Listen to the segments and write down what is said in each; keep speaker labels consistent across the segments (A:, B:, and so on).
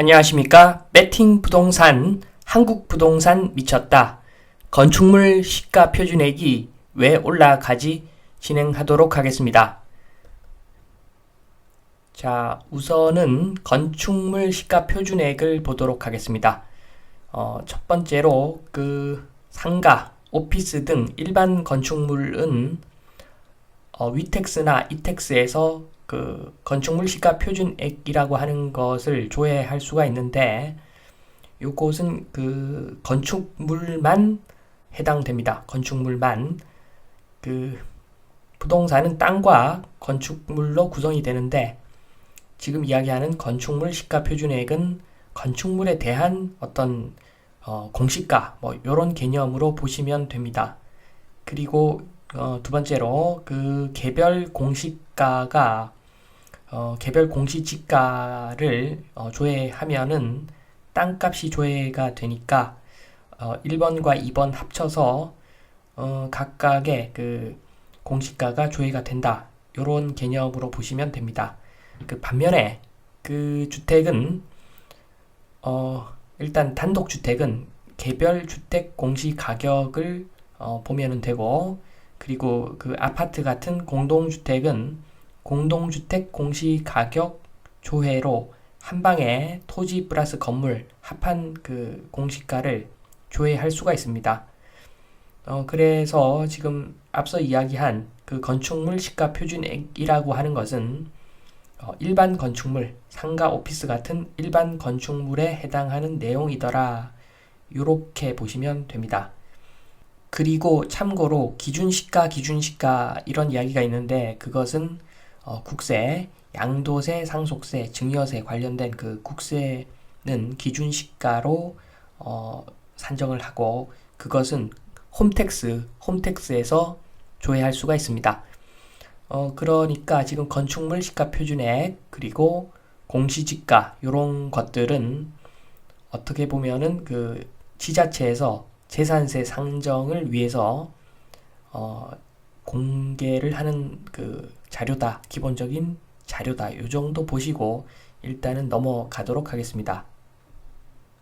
A: 안녕하십니까. 배팅 부동산, 한국 부동산 미쳤다. 건축물 시가 표준액이 왜 올라가지 진행하도록 하겠습니다. 자, 우선은 건축물 시가 표준액을 보도록 하겠습니다. 어, 첫 번째로 그 상가, 오피스 등 일반 건축물은 어, 위텍스나 이텍스에서 그 건축물 시가 표준액이라고 하는 것을 조회할 수가 있는데 요것은 그 건축물만 해당됩니다. 건축물만 그 부동산은 땅과 건축물로 구성이 되는데 지금 이야기하는 건축물 시가 표준액은 건축물에 대한 어떤 어, 공시가 뭐 이런 개념으로 보시면 됩니다. 그리고 어, 두 번째로 그 개별 공시가가 어, 개별 공시지가를 어, 조회하면은 땅값이 조회가 되니까 어, 1번과 2번 합쳐서 어, 각각의 그 공시가가 조회가 된다. 이런 개념으로 보시면 됩니다. 그 반면에 그 주택은 어, 일단 단독 주택은 개별 주택 공시 가격을 어, 보면은 되고 그리고 그 아파트 같은 공동 주택은 공동주택 공시 가격 조회로 한 방에 토지 플러스 건물 합한 그 공시가를 조회할 수가 있습니다. 어, 그래서 지금 앞서 이야기한 그 건축물 시가 표준액이라고 하는 것은 어, 일반 건축물, 상가, 오피스 같은 일반 건축물에 해당하는 내용이더라. 이렇게 보시면 됩니다. 그리고 참고로 기준시가, 기준시가 이런 이야기가 있는데 그것은 어, 국세, 양도세, 상속세, 증여세 관련된 그 국세는 기준 시가로 어, 산정을 하고 그것은 홈택스, 홈택스에서 조회할 수가 있습니다. 어, 그러니까 지금 건축물 시가 표준액 그리고 공시지가 이런 것들은 어떻게 보면은 그 지자체에서 재산세 상정을 위해서 어, 공개를 하는 그 자료다. 기본적인 자료다. 이 정도 보시고 일단은 넘어가도록 하겠습니다.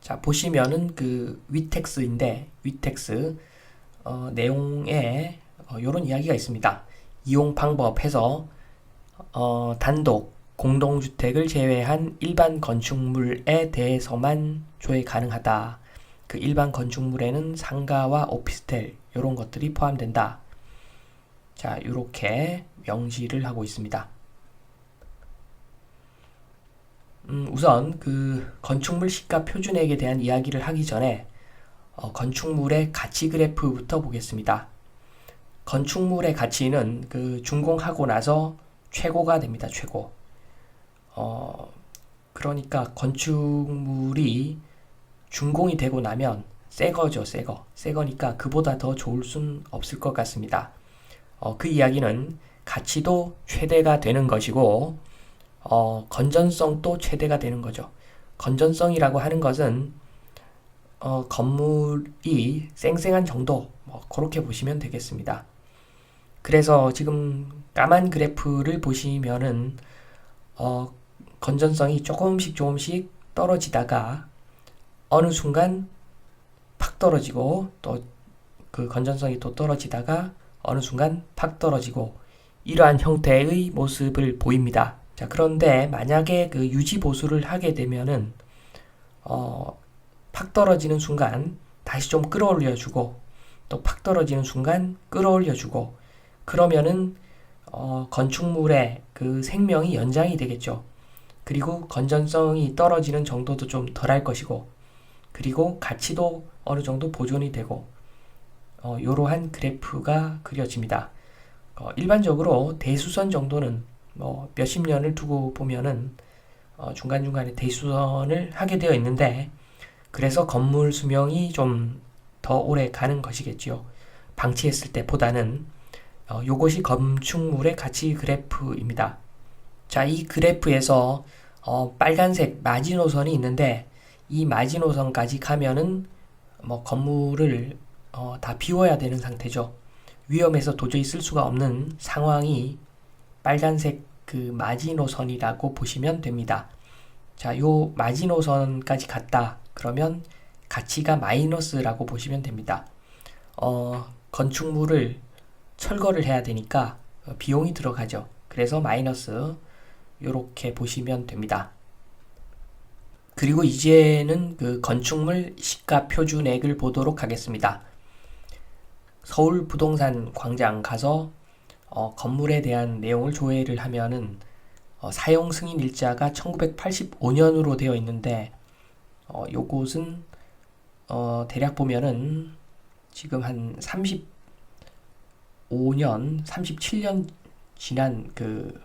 A: 자, 보시면은 그 위텍스인데 위텍스 어, 내용에 어, 이런 이야기가 있습니다. 이용 방법 해서 어, 단독 공동주택을 제외한 일반 건축물에 대해서만 조회 가능하다. 그 일반 건축물에는 상가와 오피스텔 이런 것들이 포함된다. 자, 이렇게 명시를 하고 있습니다. 음, 우선 그 건축물 시가 표준액에 대한 이야기를 하기 전에 어, 건축물의 가치 그래프부터 보겠습니다. 건축물의 가치는 그 준공하고 나서 최고가 됩니다. 최고. 어, 그러니까 건축물이 준공이 되고 나면 새 거죠, 새 거. 새 거니까 그보다 더 좋을 순 없을 것 같습니다. 어, 그 이야기는 가치도 최대가 되는 것이고 어, 건전성도 최대가 되는 거죠. 건전성이라고 하는 것은 어, 건물이 쌩쌩한 정도 뭐 그렇게 보시면 되겠습니다. 그래서 지금 까만 그래프를 보시면은 어, 건전성이 조금씩 조금씩 떨어지다가 어느 순간 팍 떨어지고 또 그 건전성이 또 떨어지다가 어느 순간 팍 떨어지고 이러한 형태의 모습을 보입니다. 자, 그런데 만약에 그 유지 보수를 하게 되면은 어, 팍 떨어지는 순간 다시 좀 끌어올려 주고 또 팍 떨어지는 순간 끌어올려 주고 그러면은 어, 건축물의 그 생명이 연장이 되겠죠. 그리고 건전성이 떨어지는 정도도 좀 덜할 것이고 그리고 가치도 어느 정도 보존이 되고 어, 이러한 그래프가 그려집니다. 어, 일반적으로 대수선 정도는 뭐 몇십 년을 두고 보면은 어, 중간중간에 대수선을 하게 되어 있는데 그래서 건물 수명이 좀 더 오래 가는 것이겠지요. 방치했을 때보다는 어, 요것이 건축물의 가치 그래프입니다. 자, 이 그래프에서 어, 빨간색 마지노선이 있는데 이 마지노선까지 가면은 뭐 건물을 어, 다 비워야 되는 상태죠. 위험해서 도저히 쓸 수가 없는 상황이 빨간색 그 마지노선이라고 보시면 됩니다. 자, 요 마지노선까지 갔다. 그러면 가치가 마이너스라고 보시면 됩니다. 어, 건축물을 철거를 해야 되니까 어, 비용이 들어가죠. 그래서 마이너스 이렇게 보시면 됩니다. 그리고 이제는 그 건축물 시가 표준액을 보도록 하겠습니다. 서울 부동산 광장 가서 어, 건물에 대한 내용을 조회를 하면은 어, 사용 승인 일자가 1985년으로 되어 있는데 어, 요곳은 어, 대략 보면은 지금 한 35년, 37년 지난 그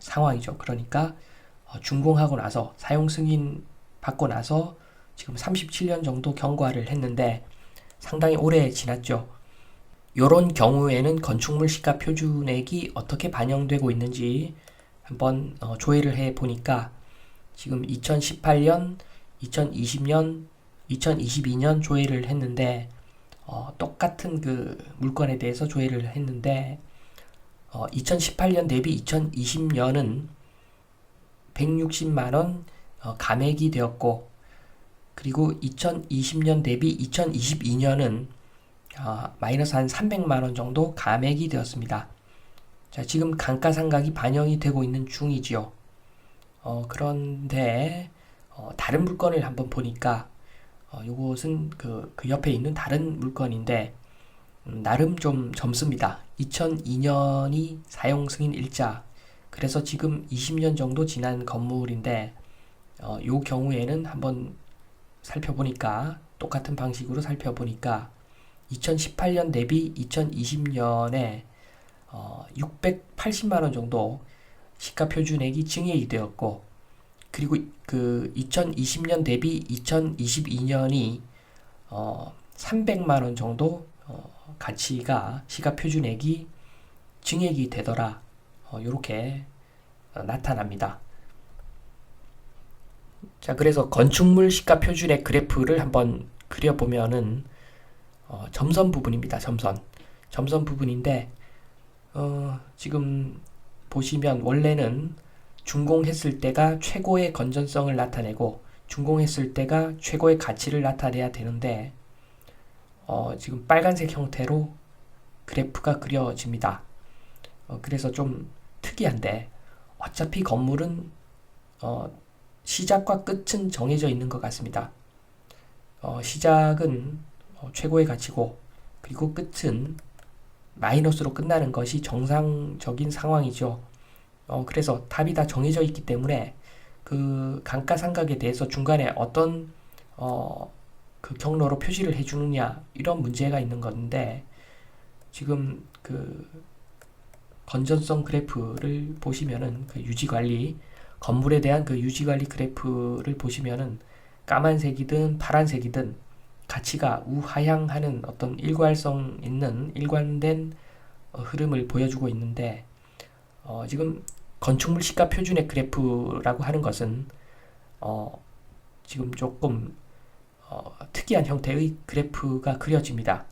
A: 상황이죠. 그러니까 어, 준공하고 나서 사용 승인 받고 나서 지금 37년 정도 경과를 했는데 상당히 오래 지났죠. 요런 경우에는 건축물 시가 표준액이 어떻게 반영되고 있는지 한번 어, 조회를 해 보니까 지금 2018년, 2020년, 2022년 조회를 했는데 어, 똑같은 그 물건에 대해서 조회를 했는데 어, 2018년 대비 2020년은 160만 원 어, 감액이 되었고 그리고 2020년 대비 2022년은 어, 마이너스 한 300만 원 정도 감액이 되었습니다. 자, 지금 감가상각이 반영이 되고 있는 중이지요. 어, 그런데 어, 다른 물건을 한번 보니까 어, 요것은 그, 그 옆에 있는 다른 물건인데 음, 나름 좀 젊습니다. 2002년이 사용 승인 일자. 그래서 지금 20년 정도 지난 건물인데 어, 요 경우에는 한번 살펴보니까 똑같은 방식으로 살펴보니까 2018년 대비 2020년에 어, 680만 원 정도 시가 표준액이 증액이 되었고 그리고 그 2020년 대비 2022년이 어, 300만 원 정도 어, 가치가 시가 표준액이 증액이 되더라. 어, 이렇게 어, 나타납니다. 자, 그래서 건축물 시가 표준액 그래프를 한번 그려보면은 어, 점선 부분입니다. 점선. 점선 부분인데 어, 지금 보시면 원래는 준공했을 때가 최고의 건전성을 나타내고 준공했을 때가 최고의 가치를 나타내야 되는데 어, 지금 빨간색 형태로 그래프가 그려집니다. 어, 그래서 좀 특이한데 어차피 건물은 어, 시작과 끝은 정해져 있는 것 같습니다. 어, 시작은 어, 최고의 가치고 그리고 끝은 마이너스로 끝나는 것이 정상적인 상황이죠. 어, 그래서 답이 다 정해져 있기 때문에 그 감가상각에 대해서 중간에 어떤 어, 그 경로로 표시를 해주느냐 이런 문제가 있는 건데 지금 그 건전성 그래프를 보시면은 그 유지관리 건물에 대한 그 유지관리 그래프를 보시면은 까만색이든 파란색이든 가치가 우하향하는 어떤 일괄성 있는 일관된 어, 흐름을 보여주고 있는데 어, 지금 건축물 시가 표준의 그래프라고 하는 것은 어, 지금 조금 어, 특이한 형태의 그래프가 그려집니다.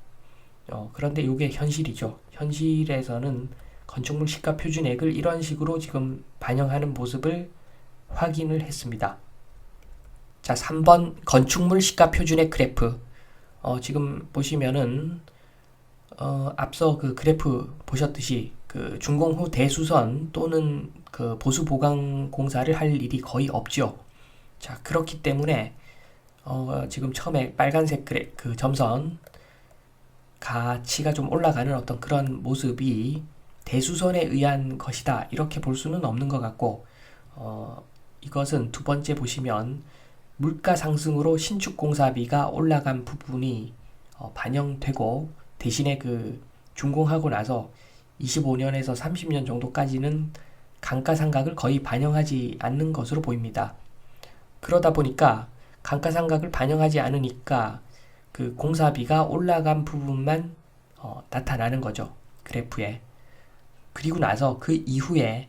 A: 어, 그런데 이게 현실이죠. 현실에서는 건축물 시가 표준액을 이런 식으로 지금 반영하는 모습을 확인을 했습니다. 자, 3번 건축물 시가 표준액 그래프. 어, 지금 보시면은 어, 앞서 그 그래프 보셨듯이 그 준공 후 대수선 또는 그 보수 보강 공사를 할 일이 거의 없죠. 자, 그렇기 때문에 어, 지금 처음에 빨간색 그래, 그 점선 가치가 좀 올라가는 어떤 그런 모습이 대수선에 의한 것이다. 이렇게 볼 수는 없는 것 같고, 어, 이것은 두 번째 보시면 물가 상승으로 신축 공사비가 올라간 부분이 어, 반영되고 대신에 그 준공하고 나서 25년에서 30년 정도까지는 감가상각을 거의 반영하지 않는 것으로 보입니다. 그러다 보니까 감가상각을 반영하지 않으니까 그 공사비가 올라간 부분만 어, 나타나는 거죠. 그래프에. 그리고 나서 그 이후에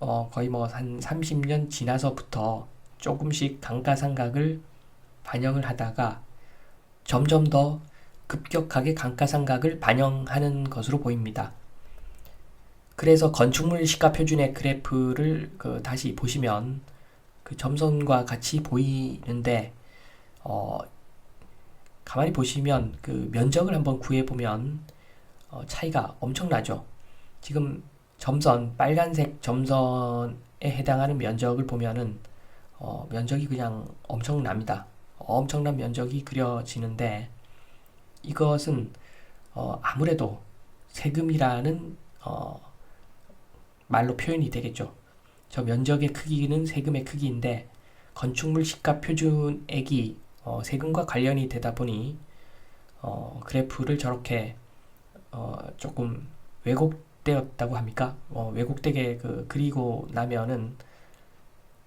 A: 어, 거의 뭐 한 30년 지나서부터 조금씩 감가상각을 반영을 하다가 점점 더 급격하게 감가상각을 반영하는 것으로 보입니다. 그래서 건축물 시가 표준의 그래프를 그 다시 보시면 그그 점선과 같이 보이는데 어, 가만히 보시면 그 면적을 한번 구해 보면 어, 차이가 엄청나죠. 지금 점선 빨간색 점선에 해당하는 면적을 보면은 어, 면적이 그냥 엄청납니다. 엄청난 면적이 그려지는데 이것은 어, 아무래도 세금이라는 어, 말로 표현이 되겠죠. 저 면적의 크기는 세금의 크기인데 건축물 시가 표준액이 어, 세금과 관련이 되다 보니 어, 그래프를 저렇게 어, 조금 왜곡되었다고 합니까? 어, 왜곡되게 그 그리고 나면은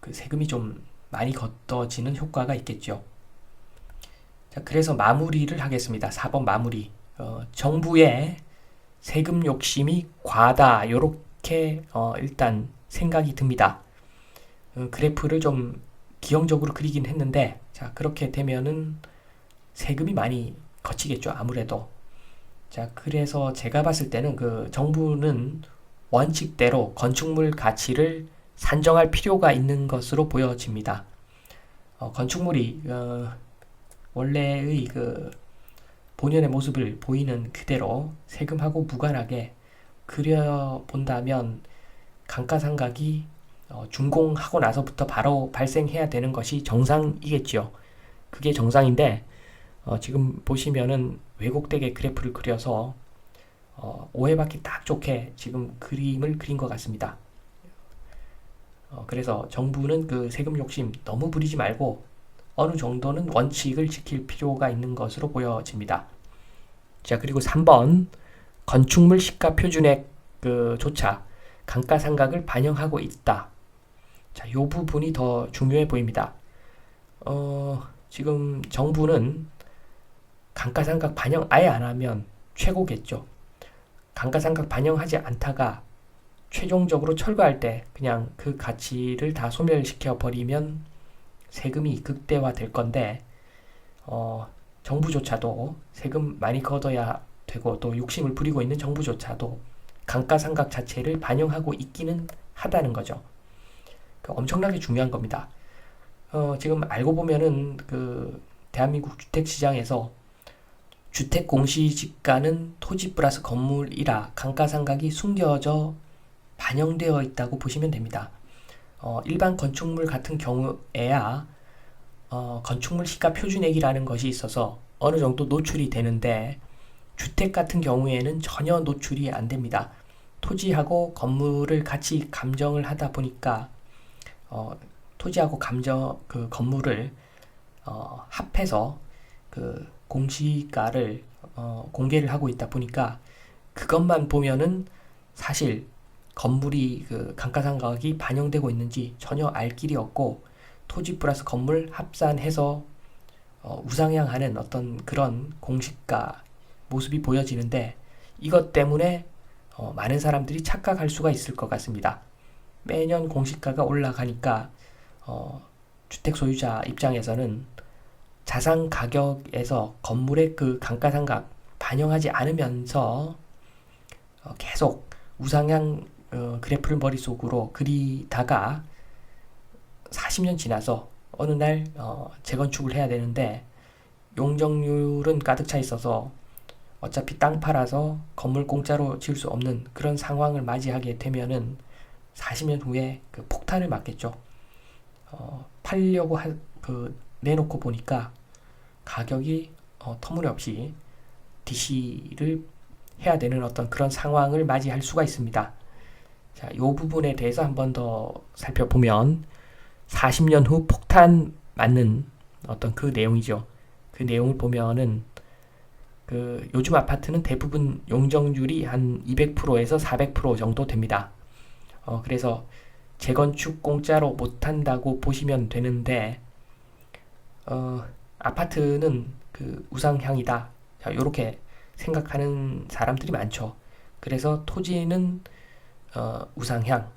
A: 그 세금이 좀 많이 걷어지는 효과가 있겠죠. 자, 그래서 마무리를 하겠습니다. 4번 마무리. 어, 정부의 세금 욕심이 과다. 요렇게 어, 일단 생각이 듭니다. 어, 그래프를 좀 기형적으로 그리긴 했는데 자, 그렇게 되면은 세금이 많이 거치겠죠. 아무래도. 자, 그래서 제가 봤을 때는 그 정부는 원칙대로 건축물 가치를 산정할 필요가 있는 것으로 보여집니다. 어, 건축물이 어, 원래의 그 본연의 모습을 보이는 그대로 세금하고 무관하게 그려본다면 감가상각이 어, 준공하고 나서부터 바로 발생해야 되는 것이 정상이겠지요. 그게 정상인데 어, 지금 보시면은 왜곡되게 그래프를 그려서 어, 오해받기 딱 좋게 지금 그림을 그린 것 같습니다. 어, 그래서 정부는 그 세금 욕심 너무 부리지 말고 어느 정도는 원칙을 지킬 필요가 있는 것으로 보여집니다. 자, 그리고 3번 건축물 시가 표준액 그 조차 감가상각을 반영하고 있다. 자, 요 부분이 더 중요해 보입니다. 어, 지금 정부는 감가상각 반영 아예 안 하면 최고겠죠. 감가상각 반영하지 않다가 최종적으로 철거할 때 그냥 그 가치를 다 소멸시켜 버리면 세금이 극대화 될 건데 어, 정부조차도 세금 많이 걷어야 되고 또 욕심을 부리고 있는 정부조차도 감가상각 자체를 반영하고 있기는 하다는 거죠. 그 엄청나게 중요한 겁니다. 어, 지금 알고 보면은 그 대한민국 주택 시장에서 주택 공시지가는 토지 플러스 건물이라 감가상각이 숨겨져 반영되어 있다고 보시면 됩니다. 어, 일반 건축물 같은 경우에야 어, 건축물 시가 표준액이라는 것이 있어서 어느 정도 노출이 되는데 주택 같은 경우에는 전혀 노출이 안 됩니다. 토지하고 건물을 같이 감정을 하다 보니까 어, 토지하고 감정 그 건물을 어, 합해서 그 공시가를 어, 공개를 하고 있다 보니까 그것만 보면은 사실 건물이 그 감가상각이 반영되고 있는지 전혀 알 길이 없고 토지 플러스 건물 합산해서 어, 우상향하는 어떤 그런 공시가 모습이 보여지는데 이것 때문에 어, 많은 사람들이 착각할 수가 있을 것 같습니다. 매년 공시가가 올라가니까 어, 주택 소유자 입장에서는 자산 가격에서 건물의 그 감가상각 반영하지 않으면서 어, 계속 우상향 어, 그래프를 머릿속으로 그리다가 40년 지나서 어느 날 어, 재건축을 해야 되는데 용적률은 가득 차 있어서 어차피 땅 팔아서 건물 공짜로 지을 수 없는 그런 상황을 맞이하게 되면은 40년 후에 그 폭탄을 맞겠죠. 어, 팔려고 하, 그 내놓고 보니까 가격이 어, 터무니없이 DC를 해야 되는 어떤 그런 상황을 맞이할 수가 있습니다. 자, 이 부분에 대해서 한 번 더 살펴보면 40년 후 폭탄 맞는 어떤 그 내용이죠. 그 내용을 보면은 그 요즘 아파트는 대부분 용적률이 한 200%에서 400% 정도 됩니다. 어, 그래서 재건축 공짜로 못 한다고 보시면 되는데 어, 아파트는 그 우상향이다. 자, 요렇게 생각하는 사람들이 많죠. 그래서 토지는 어, 우상향,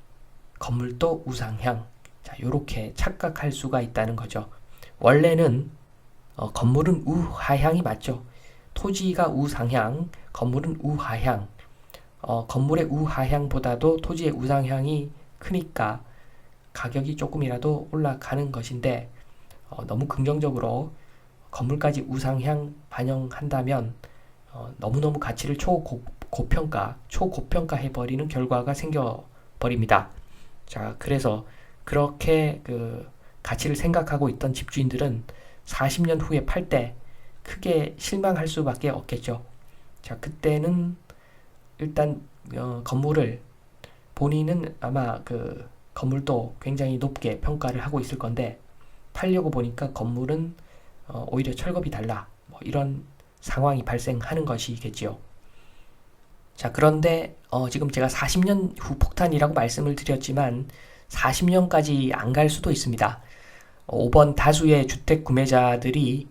A: 건물도 우상향. 자, 요렇게 착각할 수가 있다는 거죠. 원래는 어, 건물은 우하향이 맞죠. 토지가 우상향, 건물은 우하향. 어, 건물의 우하향보다도 토지의 우상향이 크니까 가격이 조금이라도 올라가는 것인데 어, 너무 긍정적으로 건물까지 우상향 반영한다면 어, 너무너무 가치를 초고 평가, 초고평가 해버리는 결과가 생겨버립니다. 자, 그래서 그렇게 그 가치를 생각하고 있던 집주인들은 40년 후에 팔 때 크게 실망할 수밖에 없겠죠. 자, 그때는 일단 어, 건물을 본인은 아마 그 건물도 굉장히 높게 평가를 하고 있을 건데 팔려고 보니까 건물은 어, 오히려 철겁이 달라 뭐 이런 상황이 발생하는 것이겠지요. 자, 그런데 어, 지금 제가 40년 후 폭탄이라고 말씀을 드렸지만 40년까지 안 갈 수도 있습니다. 어, 5번 다수의 주택 구매자들이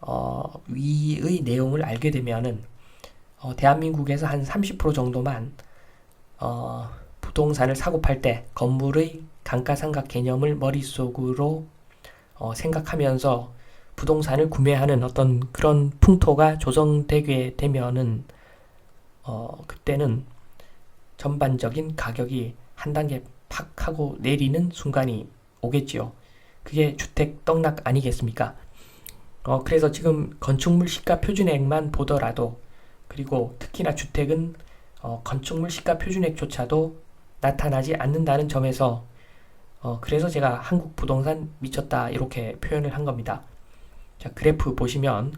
A: 어, 위의 내용을 알게 되면은 어, 대한민국에서 한 30% 정도만 어, 부동산을 사고 팔 때 건물의 감가상각 개념을 머릿속으로 어, 생각하면서 부동산을 구매하는 어떤 그런 풍토가 조성되게 되면은 어, 그때는 전반적인 가격이 한 단계 팍 하고 내리는 순간이 오겠지요. 그게 주택 떡락 아니겠습니까? 어, 그래서 지금 건축물 시가 표준액만 보더라도 그리고 특히나 주택은 어, 건축물 시가 표준액조차도 나타나지 않는다는 점에서 어, 그래서 제가 한국 부동산 미쳤다 이렇게 표현을 한 겁니다. 자, 그래프 보시면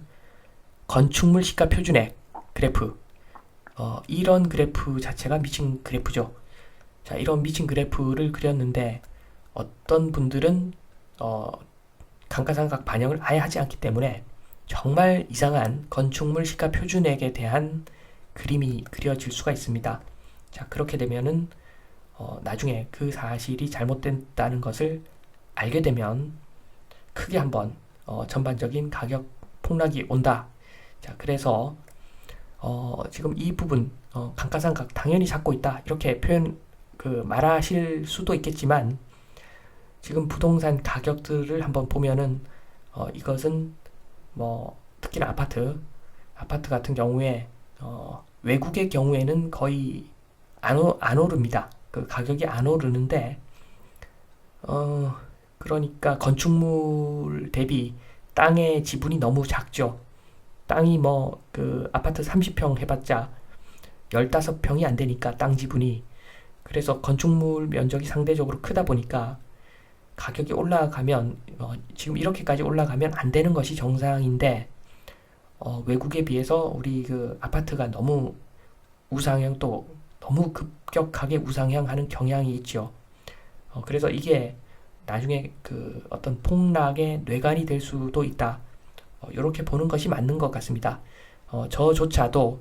A: 건축물 시가 표준액 그래프 어, 이런 그래프 자체가 미친 그래프죠. 자, 이런 미친 그래프를 그렸는데 어떤 분들은 어, 감가상각 반영을 아예 하지 않기 때문에 정말 이상한 건축물 시가 표준액에 대한 그림이 그려질 수가 있습니다. 자, 그렇게 되면은 어, 나중에 그 사실이 잘못됐다는 것을 알게 되면 크게 한번 어, 전반적인 가격 폭락이 온다. 자, 그래서 어, 지금 이 부분 어, 감가상각 당연히 잡고 있다. 이렇게 표현 그 말하실 수도 있겠지만 지금 부동산 가격들을 한번 보면은 어, 이것은 뭐 특히나 아파트 아파트 같은 경우에 어, 외국의 경우에는 거의 안, 오, 안 오릅니다. 그 가격이 안 오르는데 어 그러니까 건축물 대비 땅의 지분이 너무 작죠. 땅이 뭐 그 아파트 30평 해봤자 15평이 안 되니까 땅 지분이 그래서 건축물 면적이 상대적으로 크다 보니까 가격이 올라가면 어, 지금 이렇게까지 올라가면 안 되는 것이 정상인데 어, 외국에 비해서 우리 그 아파트가 너무 우상향 또 너무 급격하게 우상향하는 경향이 있죠. 어, 그래서 이게 나중에 그 어떤 폭락의 뇌관이 될 수도 있다. 어, 이렇게 보는 것이 맞는 것 같습니다. 어, 저조차도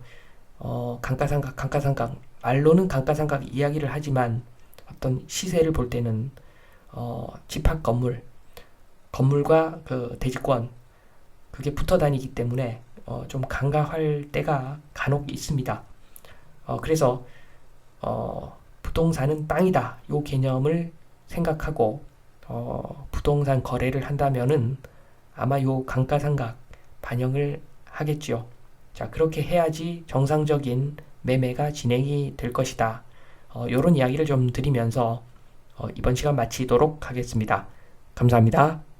A: 어, 감가상각, 감가상각 말로는 감가상각 이야기를 하지만 어떤 시세를 볼 때는 어, 집합 건물, 건물과 그 대지권 그게 붙어 다니기 때문에 어, 좀 간과할 때가 간혹 있습니다. 어, 그래서 어, 부동산은 땅이다. 요 개념을 생각하고 어, 부동산 거래를 한다면은 아마 요 감가상각 반영을 하겠죠. 자, 그렇게 해야지 정상적인 매매가 진행이 될 것이다. 어, 요런 이야기를 좀 드리면서 어, 이번 시간 마치도록 하겠습니다. 감사합니다.